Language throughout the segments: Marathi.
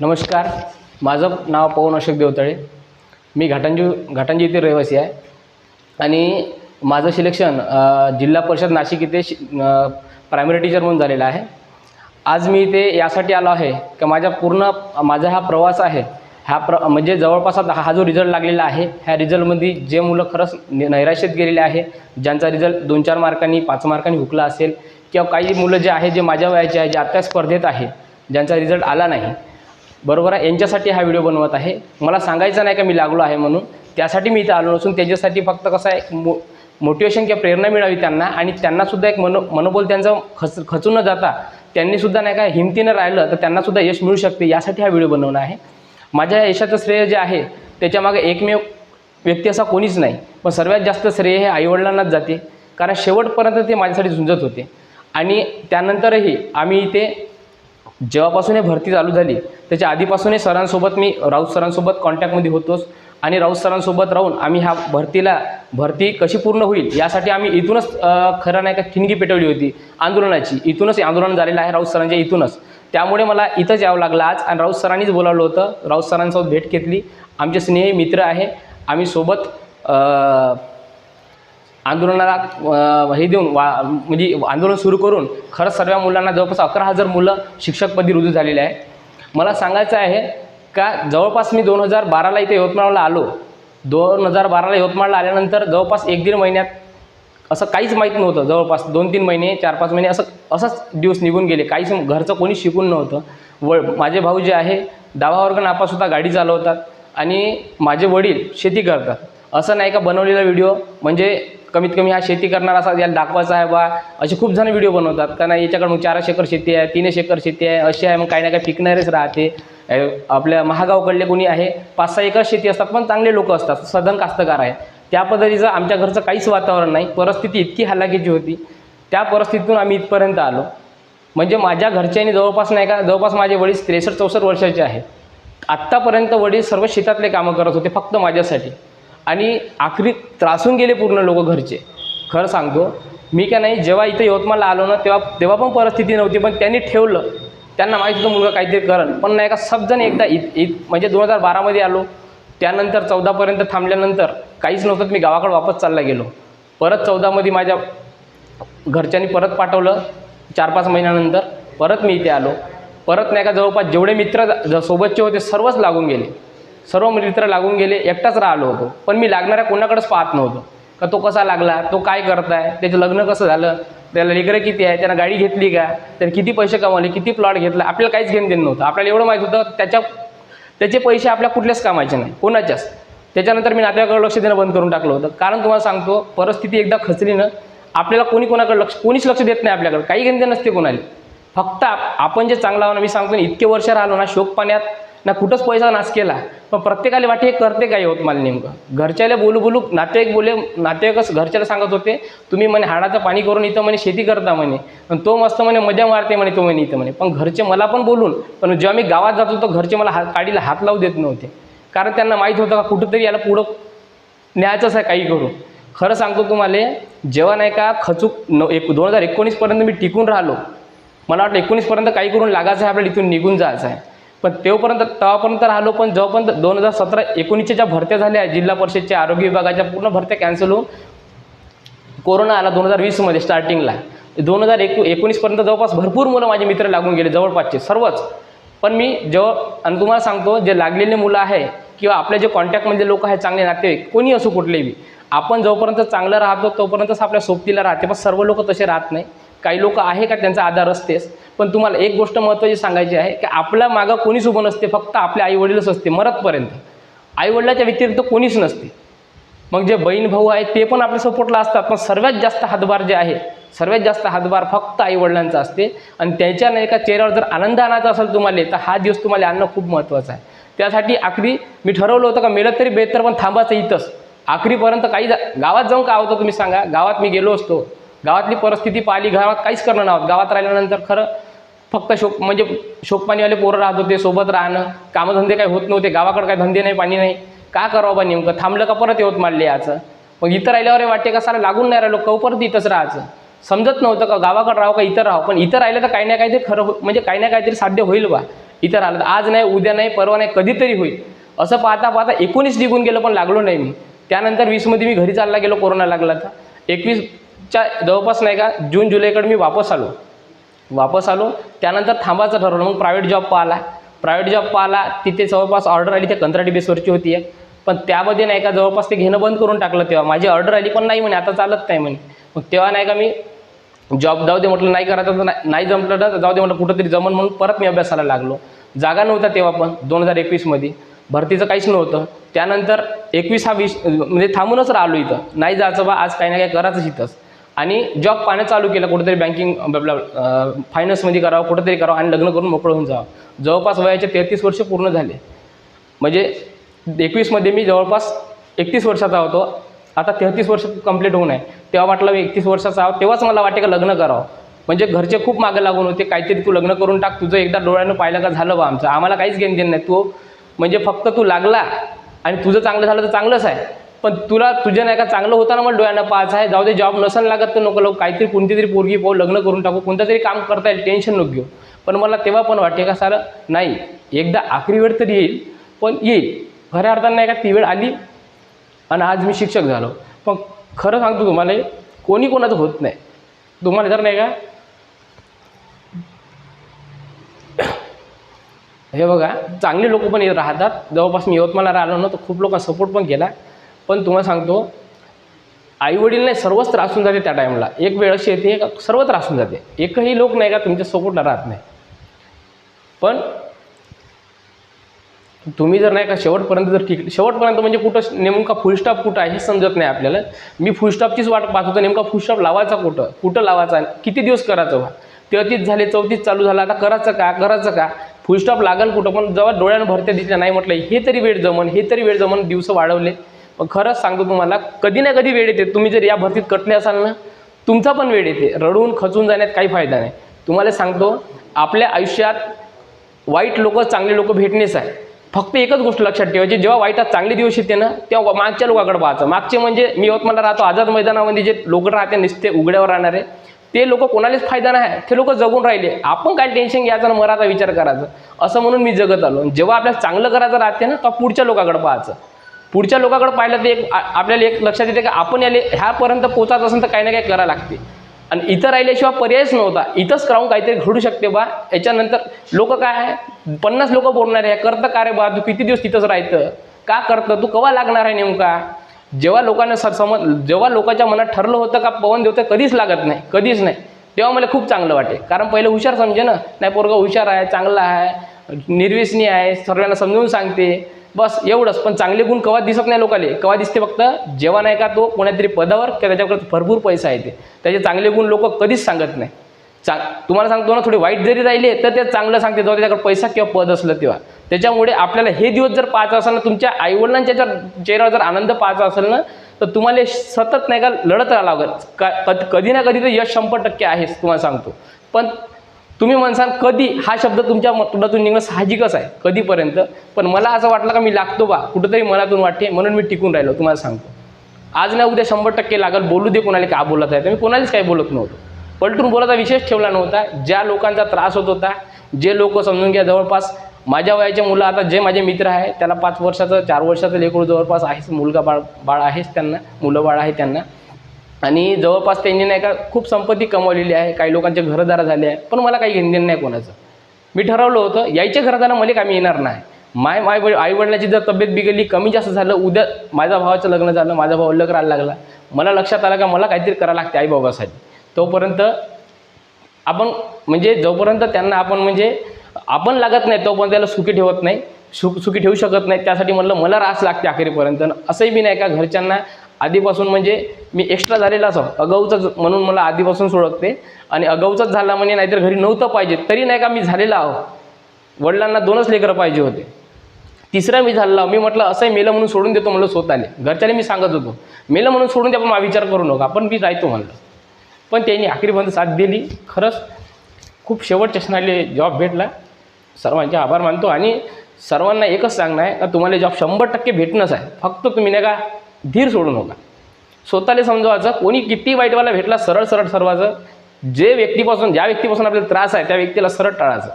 नमस्कार. माझं नाव पवन अशोक देवतळे. मी घाटंजी घाटांजी येथील रहिवासी आहे. आणि माझं सिलेक्शन जिल्हा परिषद नाशिक इथे शि प्रायमरी टीचर म्हणून झालेलं आहे. आज मी इथे यासाठी आलो आहे की माझ्या पूर्ण माझा हा प्रवास आहे हा प्र म्हणजे जवळपास आता हा जो रिझल्ट लागलेला आहे ह्या रिझल्टमध्ये जे मुलं खरंच नैराश्यत गेलेले आहे ज्यांचा रिझल्ट दोन चार मार्कांनी पाच मार्कांनी हुकला असेल किंवा काही मुलं जे आहे जे माझ्या वयाचे आहे जे आत्ता स्पर्धेत आहे ज्यांचा रिझल्ट आला नाही बरोबर आहे? यांच्यासाठी हा व्हिडिओ बनवत आहे. मला सांगायचं नाही का मी लागलो आहे म्हणून. त्यासाठी मी इथं आलो नसून त्याच्यासाठी फक्त कसं आहे मो मोटिवेशन किंवा प्रेरणा मिळावी त्यांना आणि त्यांनासुद्धा एक मनो मनोबल त्यांचं खच खचून न जाता त्यांनीसुद्धा नाही का हिमतीनं राहिलं तर त्यांनासुद्धा यश मिळू शकते. यासाठी हा व्हिडिओ बनवणं आहे. माझ्या यशाचं श्रेय जे आहे त्याच्यामागे एकमेव व्यक्ती असा कोणीच नाही. पण सर्वात जास्त श्रेय हे आईवडिलांनाच जाते. कारण शेवटपर्यंत ते माझ्यासाठी झुंजत होते. आणि त्यानंतरही आम्ही इथे जेव्हापासून हे भरती चालू झाली त्याच्या आधीपासूनही सरांसोबत मी राऊत सरांसोबत कॉन्टॅक्टमध्ये होतोच. आणि राऊत सरांसोबत राहून आम्ही ह्या भरतीला भरती कशी पूर्ण होईल यासाठी आम्ही इथूनच खरं नाही का ठिणगी पेटवली होती आंदोलनाची. इथूनच आंदोलन झालेलं आहे राऊत सरांच्या इथूनच. त्यामुळे मला इथंच यावं लागलं आज आणि राऊत सरांनीच बोलावलं होतं. राऊत सरांसोबत भेट घेतली. आमचे स्नेही मित्र आहे. आम्ही सोबत आंदोलनाला हे देऊन वा म्हणजे आंदोलन सुरू करून खरंच सर्व मुलांना जवळपास अकरा हजार मुलं शिक्षकपदी रुजू झालेले आहे. मला सांगायचं आहे का जवळपास मी दोन हजार बाराला इथे यवतमाळला आलो. दोन हजार बाराला यवतमाळला आल्यानंतर जवळपास एक दीड महिन्यात असं काहीच माहीत नव्हतं. जवळपास दोन तीन महिने चार पाच महिने असं असंच दिवस निघून गेले. काहीच घरचं कोणी शिकून नव्हतं. व माझे भाऊ जे आहे दहा वर्ग नापासुद्धा गाडी चालवतात आणि माझे वडील शेती करतात. असं नाही का बनवलेला व्हिडिओ म्हणजे कमीत कमी हा शेती करणार असा याला दाखवायचा आहे बा. असे खूप जण व्हिडिओ बनवतात. का नाही याच्याकडे मग चारच एकर शेती आहे तीन एकर शेती आहे अशी आहे मग काही ना काही पिकणारेच राहते. आपल्या महागावकडले कोणी आहे पाच सहा एकर शेती असतात पण चांगले लोक असतात सधन कास्तकार आहे. त्या पद्धतीचं आमच्या घरचं काहीच वातावरण नाही. परिस्थिती इतकी हालाकीची होती. त्या परिस्थितीतून आम्ही इथपर्यंत आलो. म्हणजे माझ्या घरच्यांनी जवळपास नाही का जवळपास माझे वडील त्रेसष्ट चौसष्ट वर्षाचे आहेत. आत्तापर्यंत वडील सर्व शेतातले कामं करत होते फक्त माझ्यासाठी. आणि आखरी त्रासून गेले पूर्ण लोक घरचे. खरं सांगतो मी काय नाही जेव्हा इथं यवतमाळला आलो ना तेव्हा तेव्हा पण परिस्थिती नव्हती पण त्यांनी ठेवलं. त्यांना माहीत होतं मुलगा काहीतरी करण पण नाही का सबजण एकदा इत इत म्हणजे दोन हजार बारामध्ये आलो. त्यानंतर चौदापर्यंत थांबल्यानंतर काहीच नव्हतं मी गावाकडे वापस चालला गेलो. परत चौदामध्ये माझ्या घरच्यांनी परत पाठवलं चार पाच महिन्यानंतर. परत मी इथे आलो. परत नाही का जवळपास जेवढे मित्र ज- सोबतचे होते सर्वच लागून गेले. सर्व मित्र लागून गेले एकटाच राहिलो होतो. पण मी लागणाऱ्या कोणाकडेच पाहत नव्हतो. का तो कसा लागला तो काय करताय त्याचं लग्न कसं झालं त्याला लेकरं किती आहे त्यानं गाडी घेतली का त्याने किती पैसे कमावले किती प्लॉट घेतला आपल्याला काहीच घेणं देणं नव्हतं. आपल्याला एवढं माहीत होतं त्याच्या त्याचे पैसे आपल्या कुठल्याच कामाचे नाही कोणाच्याच. त्याच्यानंतर मी नात्याकडे लक्ष देणं बंद करून टाकलं होतं. कारण तुम्हाला सांगतो परिस्थिती एकदा खचली ना आपल्याला कोणी कोणाकडे लक्ष कोणीच लक्ष देत नाही आपल्याकडे. काही घेणं नसते कोणाला. फक्त आपण जे चांगला आहो ना मी सांगतो ना इतके वर्ष राहिलो ना शोक पाण्यात ना कुठंच पैसा नाश केला. पण प्रत्येकाला वाटे हे करते काय होत मला नेमकं? घरच्याला बोलू बोलू नातेवाईक बोले नातेवाईकच घरच्याला सांगत होते तुम्ही म्हणे हाडाचं पाणी करून इथं म्हणे शेती करता म्हणे. पण तो मस्त म्हणे मजा मारते म्हणे तो म्हणे इथं म्हणे. पण घरचे मला पण बोलून पण जेव्हा मी गावात जात होतो घरचे मला हात काडीला हात लावू देत नव्हते. कारण त्यांना माहीत होतं का कुठंतरी याला पुढं न्यायचंच आहे काही करून. खरं सांगतो तुम्हाला जेव्हा नाही का खचूक न एक दोन हजार एकोणीसपर्यंत मी टिकून राहिलो मला वाटतं एकोणीसपर्यंत काही करून लागायचं आहे आपल्याला इथून निघून जायचं आहे. पण तेव्हापर्यंत तेव्हापर्यंत राहिलो पण जेव्हापर्यंत दोन हजार सतरा एकोणीसच्या ज्या भरत्या झाल्या जिल्हा परिषदच्या आरोग्य विभागाच्या पूर्ण भरत्या कॅन्सल होऊन कोरोना आला दोन हजार वीसमध्ये स्टार्टिंगला दोन हजार एकू एकोणीसपर्यंत जवळपास भरपूर मुलं माझे मित्र लागून गेले जवळपासचे सर्वच. पण मी जेव्हा आणि तुम्हाला सांगतो जे लागलेले मुलं आहे किंवा आपले जे कॉन्टॅक्टमध्ये लोक आहेत चांगले नातेवाईक कोणी असो कुठलेही आपण जोपर्यंत चांगलं राहतो तोपर्यंतच आपल्या सोबतीला राहते. पण सर्व लोक तसे राहत नाही. काही लोक आहे का त्यांचा आधार असतेच पण तुम्हाला एक गोष्ट महत्त्वाची सांगायची आहे की आपल्या मागं कोणीच उभं नसते फक्त आपले आईवडीलच असते मरतपर्यंत. आईवडिलाच्या व्यतिरिक्त कोणीच नसते. मग जे बहीण भाऊ आहेत ते पण आपल्या सपोर्टला असतात पण सर्वात जास्त हातभार जे आहे सर्वात जास्त हातभार फक्त आईवडिलांचा असते. आणि त्यांच्या नाही एका चेहऱ्यावर जर आनंद आणायचा असेल तुम्हाला तर हा दिवस तुम्हाला आणणं खूप महत्त्वाचं आहे. त्यासाठी आखरी मी ठरवलं होतं का मेलं तरी बेहतर पण थांबायचं इथंच. आखरीपर्यंत काही जा गावात जाऊन का होतं तुम्ही सांगा? गावात मी गेलो असतो. गावातली परिस्थिती पाहिली गावात काहीच करणं नव्हतं गावात राहिल्यानंतर खरं फक्त शोक म्हणजे शोकपाणीवाले पोरं राहत होते सोबत राहणं कामधंदे काही होत नव्हते गावाकडे काही धंदे नाही पाणी नाही. का करावं बा नेमकं? थांबलं का परत येत मारले याचं? मग इथं राहिल्यावर वाटते का लागून नाही राहिलो? कव परत इथंच राहायचं. समजत नव्हतं का गावाकडे राहू का इथं राहू पण इथं राहिलं तर काही ना काहीतरी खरं हो म्हणजे काही ना काहीतरी साध्य होईल बा. इथं राहिलं आज नाही उद्या नाही परवा नाही कधीतरी होईल. असं पाहता पाहता एकोणीस निघून गेलं पण लागलो नाही मी. त्यानंतर वीसमध्ये मी घरी चालला गेलो कोरोना लागला तर. एकवीस च्या जवळपास नाही का जून जुलैकडे मी वापस आलो. वापस आलो त्यानंतर थांबायचं ठरवलं. मग प्रायव्हेट जॉब पाहिला. प्रायव्हेट जॉब पाहिला तिथे जवळपास ऑर्डर आली त्या कंत्राटी बेसवरची होती आहे पण त्यामध्ये नाही का जवळपास ते घेणं बंद करून टाकलं तेव्हा. माझी ऑर्डर आली पण नाही म्हणे आता चालत नाही म्हणे. मग तेव्हा नाही का मी जॉब जाऊ दे म्हटलं नाही करायचं तर नाही- नाही जमलं तर जाऊ दे म्हटलं कुठंतरी जमन म्हणून परत मी अभ्यासाला लागलो. जागा नव्हता तेव्हा पण दोन हजार एकवीसमध्ये भरतीचं काहीच नव्हतं. त्यानंतर एकवीस हा विष म्हणजे थांबूनच राहिलो इथं. नाही जायचं बा आज काही ना काही करायचंच इथंच. आणि जॉब पाहणं चालू केलं कुठेतरी बँकिंग फायनान्समध्ये करावं कुठेतरी करावं आणि लग्न करून मोकळं होऊन जावं. जवळपास वयाचे तेहतीस वर्ष पूर्ण झाले. म्हणजे एकवीसमध्ये मी जवळपास एकतीस वर्षाचा होतो. आता तेहतीस वर्ष कंप्लीट होऊन आहे. तेव्हा वाटलं मी एकतीस वर्षाचा आहोत. तेव्हाच मला वाटे का लग्न करावं. म्हणजे घरचे खूप मागे लागून होते. काहीतरी तू लग्न करून टाक. तुझं एकदा डोळ्यानं पाहिलं का झालं बा आमचं. आम्हाला काहीच घेणं देणं नाही. तू म्हणजे फक्त तू लागला आणि तुझं चांगलं झालं तर चांगलंच आहे. पण तुला तुझ्या नाही का चांगलं होताना मला डोळ्यांना पाच आहे. जाऊ दे जॉब नसेल लागत तर नको लोक काहीतरी कोणती तरी पोरगी पाहू लग्न करून टाकू कोणतं तरी काम करता येईल टेन्शन नको घेऊ. पण मला तेव्हा पण वाटे का सारं नाही एकदा आखरी वेळ तरी येईल पण येईल. खऱ्या अर्थानं नाही का ती वेळ आली आणि आज मी शिक्षक झालो. पण खरं सांगतो तुम्हाला कोणी कोणाचं होत नाही. तुम्हाला जर नाही का हे बघा चांगले लोक पण येत राहतात. जवळपास मी यवतमाळला राहिलो ना तर खूप लोकांना सपोर्ट पण केला. पण तुम्हाला सांगतो आईवडील नाही सर्वच त्रासून जाते त्या टाईमला एक वेळ अशी येते का सर्व त्रासून जाते. एकही लोक नाही का तुमच्या सपोर्टला राहत नाही. पण तुम्ही जर नाही का शेवटपर्यंत जर ठीक शेवटपर्यंत म्हणजे कुठं नेमका फुलस्टॉप कुठं आहे हे समजत नाही आपल्याला. मी फुलस्टॉपचीच वाट पाहत होतो नेमका फुलस्टॉप लावायचा कुठं? कुठं लावायचा किती दिवस करायचं बा? तेहतीस झाले चौतीस चालू झाला आता करायचं का? करायचं का? फुलस्टॉप लागेल कुठं? पण जेव्हा डोळ्यानं भरत्या दिसल्या नाही म्हटलं हे तरी वेळ जमन हे तरी वेळ जमन दिवस वाढवले. पण खरंच सांगतो तुम्हाला कधी ना कधी वेळ येते. तुम्ही जर या भरतीत कटले असाल ना तुमचा पण वेळ येते. रडून खचून जाण्यात काही फायदा नाही. तुम्हाला सांगतो आपल्या आयुष्यात वाईट लोक चांगले लोक भेटणेच आहे. फक्त एकच गोष्ट लक्षात ठेवायची जेव्हा वाईटात चांगले दिवस येते ना तेव्हा मागच्या लोकांकडे पाहायचं. मागचे म्हणजे मी यवतमाळला राहतो आझाद मैदानामध्ये जे लोक राहते नुसते उघड्यावर राहणारे ते लोक कोणालाच फायदा नाही. ते लोक जगून राहिले. आपण काय टेन्शन घ्यायचं ना मराचा विचार करायचा? असं म्हणून मी जगत आलो. जेव्हा आपल्याला चांगलं करायचं राहते ना तेव्हा पुढच्या लोकांकडे पाहायचं. पुढच्या लोकांकडे पाहिलं तर एक आपल्याला एक लक्षात येते की आपण याले ह्यापर्यंत पोचायचं असेल तर काही ना काही करावं लागते. आणि इथं राहिल्याशिवाय पर्यायच नव्हता. इथंच राहून काहीतरी घडू शकते बा. याच्यानंतर लोक काय आहे? पन्नास लोक बोलणार आहे. करतं का रे बा. तू किती दिवस तिथंच राहतं? का करतं? तू कवा लागणार आहे नेमका? जेव्हा लोकांना स समज जेव्हा लोकांच्या मनात ठरलं होतं का पवन देवता कधीच लागत नाही कधीच नाही तेव्हा मला खूप चांगलं वाटे. कारण पहिलं हुशार समजे ना. नाही पोरगा हुशार आहे चांगला आहे निर्व्यसनी आहे सर्वांना समजून सांगते. बस एवढंच. पण चांगले गुण कवा दिसत नाही लोकाले. कवा दिसते फक्त जेव्हा नाही का तो कोणातरी पदावर किंवा त्याच्याकडे भरपूर पैसा येते त्याचे चांगले गुण लोक कधीच सांगत नाही. चांग तुम्हाला सांगतो ना थोडे वाईट जरी राहिले तर ते चांगलं सांगते. जेव्हा त्याच्याकडे पैसा किंवा पद असलं तेव्हा. त्याच्यामुळे आपल्याला हे दिवस जर पाहायचं असेल ना तुमच्या आईवडिलांच्या जर चेहऱ्यावर जर आनंद पाहायचा असेल ना तर तुम्हाला सतत नाही का लढत राहावं लागत. का कधी ना कधी तर यश शंभर टक्के आहेच तुम्हाला सांगतो. पण तुम्ही म्हणसाल कधी हा शब्द तुमच्या म- तोंडातून निघणं साहजिकच आहे कधीपर्यंत? पण मला असं वाटलं का मी लागतो बा कुठंतरी मनातून वाटते म्हणून मी टिकून राहिलो तुम्हाला सांगतो. आज ना उद्या शंभर टक्के लागल बोलू दे कोणाला काय बोलत आहे तर मी कोणालाच काही बोलत नव्हतो. पलटून बोलायचा विशेष ठेवला नव्हता ज्या लोकांचा त्रास होत होता जे लोक समजून घ्या जवळपास माझ्या वयाचे मुलं आता जे माझे मित्र आहे त्याला पाच वर्षाचं चार वर्षाचं लेकरू जवळपास आहेच मुलगा बाळ बाळ आहेच त्यांना मुलं बाळ आहे त्यांना. आणि जवळपास त्यांनी नाही का खूप संपत्ती कमवलेली आहे काही लोकांचे घरदार झाले आहे पण मला काही घेणं नाही कोणाचं. मी ठरवलं होतं यायच्या घरदारा मला कामी येणार नाही. माय माय आई वडिलांची जर तब्येत बिघडली कमी जास्त झालं उद्या माझ्या भावाचं लग्न झालं माझा भाऊ लग्न राहायला लागला मला लक्षात आलं का मला काहीतरी करावं लागते आई बाबासाठी तोपर्यंत आपण म्हणजे जोपर्यंत त्यांना आपण म्हणजे आपण लागत नाही तोपर्यंत त्याला सुखी ठेवत नाही सुख सुखी ठेवू शकत नाही त्यासाठी म्हणलं मला रास लागते अखेरीपर्यंत. असंही बी नाही का घरच्यांना आधीपासून म्हणजे मी एक्स्ट्रा झालेला असो अगाऊचाच म्हणून मला आधीपासून सोडकते. आणि अगाऊचाच झाला म्हणजे नाहीतर घरी नव्हतं पाहिजे तरी नाही का मी झालेला आहो. वडिलांना दोनच लेकरं पाहिजे होते. तिसरा मी झालेला मी म्हटलं असंही मेलं म्हणून सोडून देतो म्हणलं स्वतःले. घरच्याने मी सांगत होतो मेलं म्हणून सोडून द्या पण मला विचार करू नका. आपण मी जायतो म्हणलं. पण त्यांनी आखरीपर्यंत साथ दिली. खरंच खूप शेवटच्या क्षणाले जॉब भेटला. सर्वांचे आभार मानतो. आणि सर्वांना एकच सांगणं आहे का तुम्हाला जॉब शंभर टक्के भेटणंच आहे. फक्त तुम्ही नाही का धीर सोडू नका स्वतःला समजवायचं कोणी किती वाईटवाला भेटला सरळ सरळ सर्वाचं जे व्यक्तीपासून ज्या व्यक्तीपासून आपल्याला त्रास आहे त्या व्यक्तीला सरळ टाळायचं.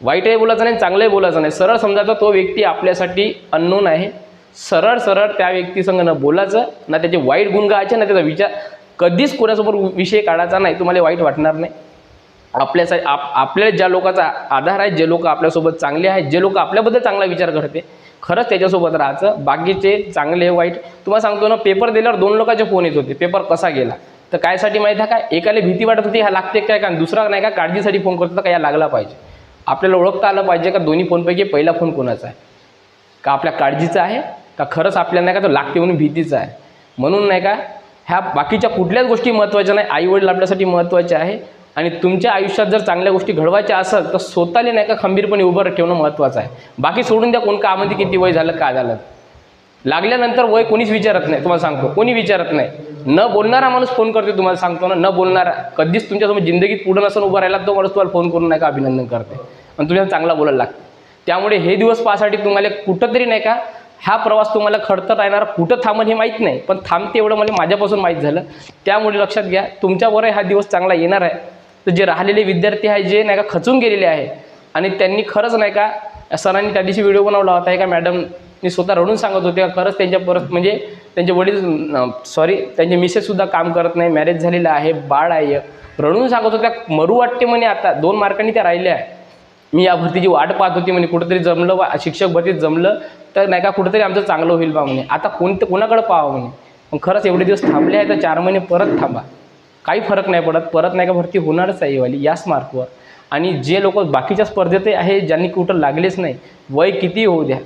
वाईटही बोलायचं नाही चांगलंही बोलायचं नाही. सरळ समजायचं तो व्यक्ती आपल्यासाठी अननोन आहे. सरळ सरळ त्या व्यक्तीसंग न बोलायचं ना त्याचे वाईट गुण गायचे ना त्याचा विचार. कधीच कोणासमोर विषय काढायचा नाही तुम्हाला वाईट वाटणार नाही. आपल्याचा आप आपल्या ज्या लोकांचा आधार आहे जे लोक आपल्यासोबत चांगले आहेत जे लोक आपल्याबद्दल चांगला विचार करते खरंच त्याच्यासोबत राहायचं. बाकीचे चांगले वाईट. तुम्हाला सांगतो ना पेपर दिल्यावर दोन लोकांचे फोन येत होते. पेपर कसा गेला? तर कायसाठी माहीत आहे का? एकाला भीती वाटत होती ह्या लागते काय का? दुसरा नाही का काळजीसाठी फोन करतो का या लागला पाहिजे? आपल्याला ओळखता आलं पाहिजे का? दोन्ही फोनपैकी पहिला फोन कोणाचा आहे? का आपल्या काळजीचा आहे? का खरंच आपल्याला नाही का तो लागते म्हणून भीतीचा आहे? म्हणून नाही का ह्या बाकीच्या कुठल्याच गोष्टी महत्त्वाच्या नाही आईवडील आपल्यासाठी महत्त्वाचे आहे. आणि तुमच्या आयुष्यात जर चांगल्या गोष्टी घडवायच्या असेल तर स्वतःला नाही का खंबीरपणे उभं ठेवणं महत्त्वाचं आहे. बाकी सोडून द्या कोण कामध्ये किती वय झालं काय झालं. लागल्यानंतर वय कोणीच विचारत नाही तुम्हाला सांगतो. कोणी विचारत नाही. न बोलणारा माणूस फोन करते तुम्हाला सांगतो ना. न बोलणारा कधीच तुमच्यासोबत जिंदगीत पुढं नसून उभा राहिला तो माणूस तुम्हाला फोन करून नाही का अभिनंदन करते आणि तुम्हाला चांगला बोलायला लागतं. त्यामुळे हे दिवस पाहासाठी तुम्हाला कुठंतरी नाही का हा प्रवास तुम्हाला खडतर राहणार. कुठं थांबन हे माहीत नाही पण थांबते एवढं मला माझ्यापासून माहीत झालं. त्यामुळे लक्षात घ्या तुमच्यावरही हा दिवस चांगला येणार आहे. तर जे राहिलेले विद्यार्थी आहे जे नाही का खचून गेलेले आहे आणि त्यांनी खरंच नाही का सरांनी त्या दिवशी व्हिडिओ बनवला होता एका मॅडमनी स्वतः रडून सांगत होते का खरंच त्यांच्या परत म्हणजे त्यांचे वडील सॉरी त्यांचे मिसेससुद्धा काम करत नाही मॅरेज झालेलं आहे बाळ आहे. रडून सांगत होत्या मरू वाटते म्हणे आता दोन मार्कांनी त्या राहिल्या. आहे मी या भरतीची वाट पाहत होती म्हणे कुठंतरी जमलं बा शिक्षक भरतीत जमलं तर नाही का कुठंतरी आमचं चांगलं होईल बा म्हणे. आता कोणतं कोणाकडं पाहावं म्हणे? मग खरंच एवढे दिवस थांबले आहे तर चार महिने परत थांबा. काही फरक नाही पडत परत नाही का भरती होणारच आहे वाली याच मार्कवर आणि जे लोक बाकीच्या स्पर्धेत आहे ज्यांनी कुठं लागलेच नाही वय किती होऊ द्या.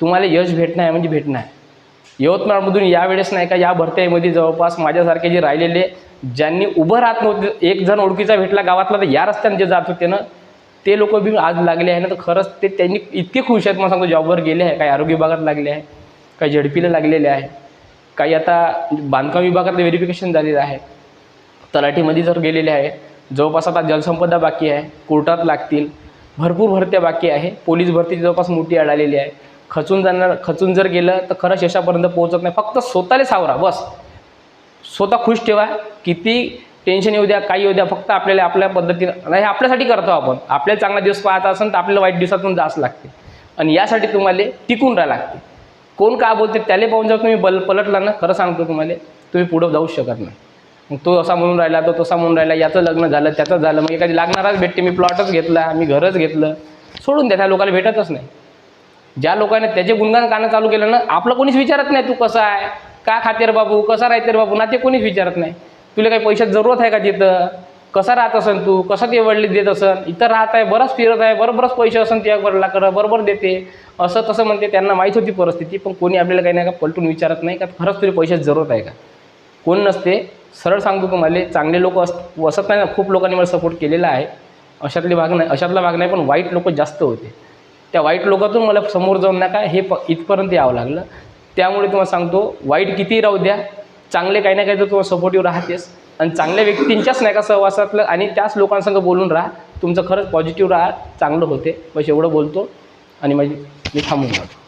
तुम्हाला यश भेटणं आहे म्हणजे भेटणं आहे यवतमाळमधून यावेळेस नाही का या भरत्यामध्ये जवळपास माझ्यासारखे जे राहिलेले ज्यांनी उभं राहत नव्हते एक जण ओळखीचा भेटला गावातला तर या रस्त्याने जे जात होते ना ते लोक बी आज लागले आहे ना तर खरंच ते त्यांनी इतके खुश आहेत मला सांगतो जॉबवर गेले आहे काही आरोग्य विभागात लागले आहे काही झडपीला लागलेले आहे काही आता बांधकाम विभागातलं व्हेरिफिकेशन झालेलं आहे. तलाठीमध्ये जर गेलेले आहे जवळपास आता जलसंपदा बाकी आहे कोर्टात लागतील भरपूर भरत्या बाकी आहे पोलीस भरती जवळपास मोठी अडालेली आहे. खचून जाणार खचून जर गेलं तर खरं यशापर्यंत पोहोचत नाही फक्त स्वतःला सावरा बस. स्वतः खुश ठेवा किती टेन्शन येऊ द्या काही येऊ द्या फक्त आपल्याला आपल्या पद्धतीनं नाही हे आपल्यासाठी करतो आपण. आपल्याला चांगला दिवस पाहत असेल तर आपल्याला वाईट दिवसातून जास्त लागते. आणि यासाठी तुम्हाला टिकून राहा लागते. कोण का बोलते त्याला पाहून जर तुम्ही बल पलटला ना खरं सांगतो तुम्हाला तुम्ही पुढं जाऊ शकत नाही. मग तो असा म्हणून राहिला तो तसा म्हणून राहिला याचं लग्न झालं त्याचं झालं मग एखादी लागणारच भेटते मी प्लॉटच घेतला मी घरच घेतलं. सोडून द्या त्या लोकांना भेटतच नाही. ज्या लोकांनी त्याचे गुणगान गाणं चालू केलं ना आपलं कोणीच विचारत नाही तू कसा आहे? का खाते रे बाबू? कसा राहते रे बाबू? ना ते कोणीच विचारत नाही. तुला काही पैशात जरूरत आहे का तिथं? कसा राहत असन तू? कसं ते वडली देत असन? इथं राहत आहे बरंच फिरत आहे बरोबरच पैसे असन त्या वडला कर बरोबर देते. असं तसं म्हणते त्यांना माहीत होती परिस्थिती पण कोणी आपल्याला काही नाही का पलटून विचारत नाही का खरंच तुला पैशाची जरूरत आहे का? कोण नसते सरळ सांगतो तुम्हाला चांगले लोक अस वसत नाही ना खूप लोकांनी मला सपोर्ट केलेला आहे. अशातले भाग नाही अशातला भाग नाही पण वाईट लोक जास्त होते. त्या वाईट लोकातून मला समोर जाऊन नका हे प इथपर्यंत यावं लागलं. त्यामुळे तुम्हाला सांगतो वाईट कितीही राहू द्या चांगले काही ना काही तर तुम्हाला सपोर्टिव्ह राहतेस आणि चांगल्या व्यक्तींच्याच नाही का सहवासातलं आणि त्याच लोकांसंग बोलून राहा तुमचं खरंच पॉझिटिव्ह राहा चांगलं होते. बस एवढं बोलतो आणि माझी मी थांबून जातो.